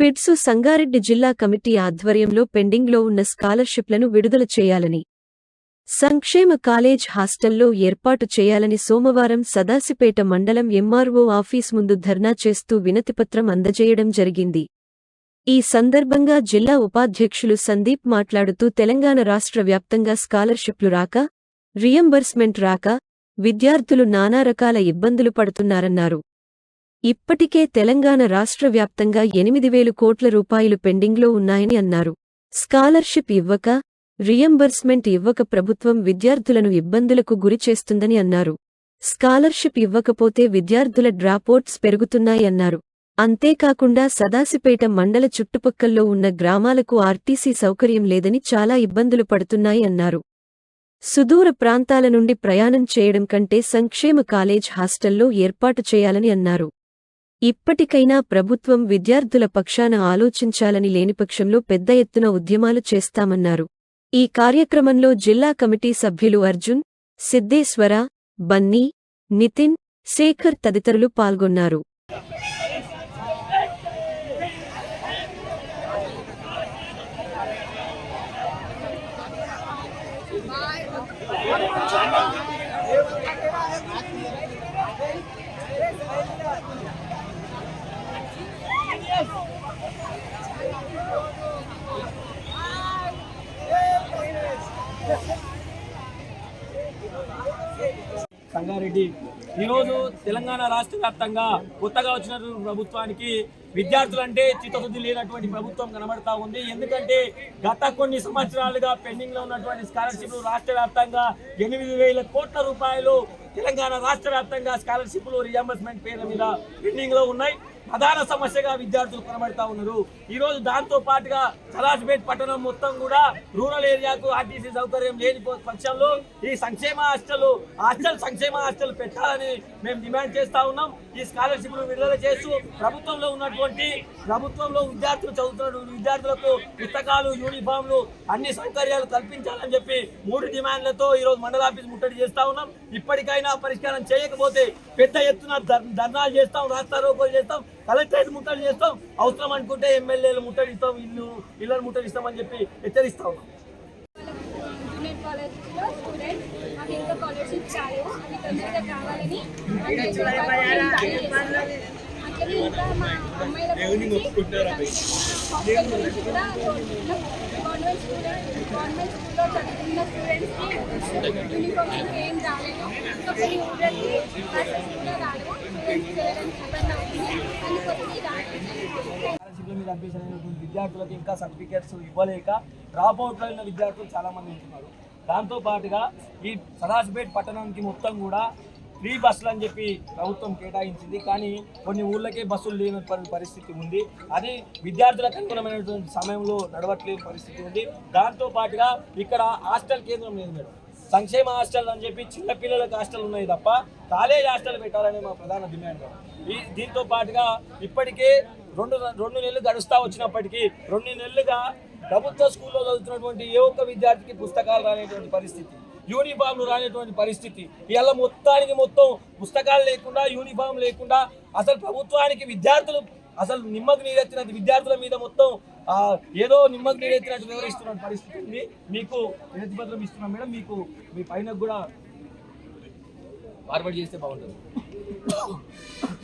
పిడ్సు సంగారెడ్డి జిల్లా కమిటీ ఆధ్వర్యంలో పెండింగ్లో ఉన్న స్కాలర్షిప్లను విడుదల చేయాలని సంక్షేమ కాలేజ్ హాస్టల్లో ఏర్పాటు చేయాలని సోమవారం సదాసిపేట మండలం ఎంఆర్ఓ ఆఫీస్ ముందు ధర్నా చేస్తూ వినతిపత్రం అందజేయడం జరిగింది. ఈ సందర్భంగా జిల్లా ఉపాధ్యక్షులు సందీప్ మాట్లాడుతూ తెలంగాణ రాష్ట్ర వ్యాప్తంగా స్కాలర్షిప్లు రాక రియంబర్స్మెంట్ రాక విద్యార్థులు నానా రకాల ఇబ్బందులు పడుతున్నారన్నారు. ఇప్పటికే తెలంగాణ రాష్ట్ర వ్యాప్తంగా ఎనిమిది వేలు కోట్ల రూపాయలు పెండింగ్లో ఉన్నాయని అన్నారు. స్కాలర్షిప్ ఇవ్వక రియంబర్స్మెంట్ ఇవ్వక ప్రభుత్వం విద్యార్థులను ఇబ్బందులకు గురి చేస్తుందని అన్నారు. స్కాలర్షిప్ ఇవ్వకపోతే విద్యార్థుల డ్రాపౌట్స్ పెరుగుతున్నాయన్నారు అంతేకాకుండా సదాసిపేట మండల చుట్టుపక్కల్లో ఉన్న గ్రామాలకు ఆర్టీసీ సౌకర్యం లేదని చాలా ఇబ్బందులు పడుతున్నాయి అన్నారు. సుదూర ప్రాంతాల నుండి ప్రయాణం చేయడం కంటే సంక్షేమ కాలేజ్ హాస్టల్లో ఏర్పాటు చేయాలని అన్నారు. ఇప్పటికైనా ప్రభుత్వం విద్యార్థుల పక్షాన ఆలోచించాలని లేనిపక్షంలో పెద్ద ఎత్తున ఉద్యమాలు చేస్తామన్నారు. ఈ కార్యక్రమంలో జిల్లా కమిటీ సభ్యులు అర్జున్ సిద్దేశ్వర బన్నీ నితిన్ శేఖర్ తదితరులు పాల్గొన్నారు. సంగారెడ్డి ఈరోజు తెలంగాణ రాష్ట్ర వ్యాప్తంగా కొత్తగా వచ్చిన ప్రభుత్వానికి విద్యార్థులంటే చిత్తశుద్ధి లేనటువంటి ప్రభుత్వం కనబడతా ఉంది. ఎందుకంటే గత కొన్ని సంవత్సరాలుగా పెండింగ్లో ఉన్నటువంటి స్కాలర్షిప్లు రాష్ట్ర వ్యాప్తంగా ఎనిమిది వేల కోట్ల రూపాయలు తెలంగాణ రాష్ట్ర వ్యాప్తంగా స్కాలర్షిప్లు రియంబర్స్మెంట్ పేర్ల మీద పెండింగ్లో ఉన్నాయి. ప్రధాన సమస్యగా విద్యార్థులు కనబడతా ఉన్నారు. ఈ రోజు దాంతో పాటుగా సలాజ్పేట్ పట్టణం మొత్తం కూడా రూరల్ ఏరియాకు ఆర్టీసీ సౌకర్యం లేని పక్షంలో ఈ సంక్షేమ హాస్టల్ హాస్టల్ సంక్షేమ హాస్టల్ పెట్టాలని మేము డిమాండ్ చేస్తా ఉన్నాం. ఈ స్కాలర్షిప్లు విడుదల చేస్తూ ప్రభుత్వంలో ఉన్నటువంటి ప్రభుత్వంలో విద్యార్థులు చదువుతున్న విద్యార్థులకు పుస్తకాలు యూనిఫామ్లు అన్ని సౌకర్యాలు కల్పించాలని చెప్పి మూడు డిమాండ్లతో ఈరోజు మండల ఆఫీస్ ముట్టడి చేస్తా ఉన్నాం. ఇప్పటికైనా పరిష్కారం చేయకపోతే పెద్ద ఎత్తున ధర్నాలు చేస్తాం రాస్తా రోకోలు చేస్తాం కలెక్టరేట్ ముట్టడి చేస్తాం. అవసరం అనుకుంటే ఎమ్మెల్యేలు ముట్టడిస్తాం ఇల్లు ఇళ్ళను ముట్టడిస్తామని చెప్పి హెచ్చరిస్తా ఉన్నాం. కాలేజ్లో స్టూడెంట్ మాకు ఇంకా స్కాలర్షిప్ రాలేదు అది తొందరగా కావాలని అట్లనే ఇంకా మా అమ్మాయిల హాస్టల్ గురించి కూడా కోరుకుంటున్నాం గవర్నమెంట్ స్టూడెంట్ గవర్నమెంట్ స్కూల్లో చదువుతున్న స్టూడెంట్స్కి యూనిఫామ్ ఏం రాలేదు ఇంకా కొన్ని ఊళ్ళకి బస్సెస్ కూడా రాలేదు స్టూడెంట్స్ చేయడానికి ఇబ్బంది అవుతుంది అందుకోసం ఈ రాలేదు స్కాలర్షిప్ల మీద అడ్మిషన్ అయినటువంటి విద్యార్థులకు ఇంకా సర్టిఫికేట్స్ ఇవ్వలేక డ్రాప్ అవుట్ అయిన విద్యార్థులు చాలా మంది ఉంటున్నారు దాంతోపాటుగా ఈ సదాసిపేట్ పట్టణానికి మొత్తం కూడా ఫ్రీ బస్సులు అని చెప్పి ప్రభుత్వం కేటాయించింది. కానీ కొన్ని ఊళ్ళకే బస్సులు లేని పరిస్థితి ఉంది. అది విద్యార్థులకు అనుగుణమైనటువంటి సమయంలో నడవట్లేని పరిస్థితి ఉంది. దాంతోపాటుగా ఇక్కడ హాస్టల్ కేంద్రం లేదు మేడం. సంక్షేమ హాస్టల్ అని చెప్పి చిన్నపిల్లలకు హాస్టల్ ఉన్నాయి తప్ప కాలేజ్ హాస్టల్ పెట్టాలనే మా ప్రధాన డిమాండ్. ఈ దీంతో పాటుగా ఇప్పటికే రెండు రెండు నెలలు గడుస్తూ వచ్చినప్పటికీ రెండు నెలలుగా ప్రభుత్వ స్కూల్లో చదువుతున్నటువంటి ఏ ఒక్క విద్యార్థికి పుస్తకాలు రానేటువంటి పరిస్థితి యూనిఫామ్లు రానేటువంటి పరిస్థితి. ఇలా మొత్తానికి మొత్తం పుస్తకాలు లేకుండా యూనిఫామ్ లేకుండా అసలు ప్రభుత్వానికి విద్యార్థులు అసలు నిమ్మకు నీరెత్తిన విద్యార్థుల మీద మొత్తం ఏదో నిమ్మకు నీరెత్తినట్టు వివరిస్తున్న పరిస్థితి ఉంది. మీకు వినతి పత్రం ఇస్తున్నాం మేడం. మీకు మీ పైన కూడా ఫార్వర్డ్ చేస్తే బాగుంటుంది.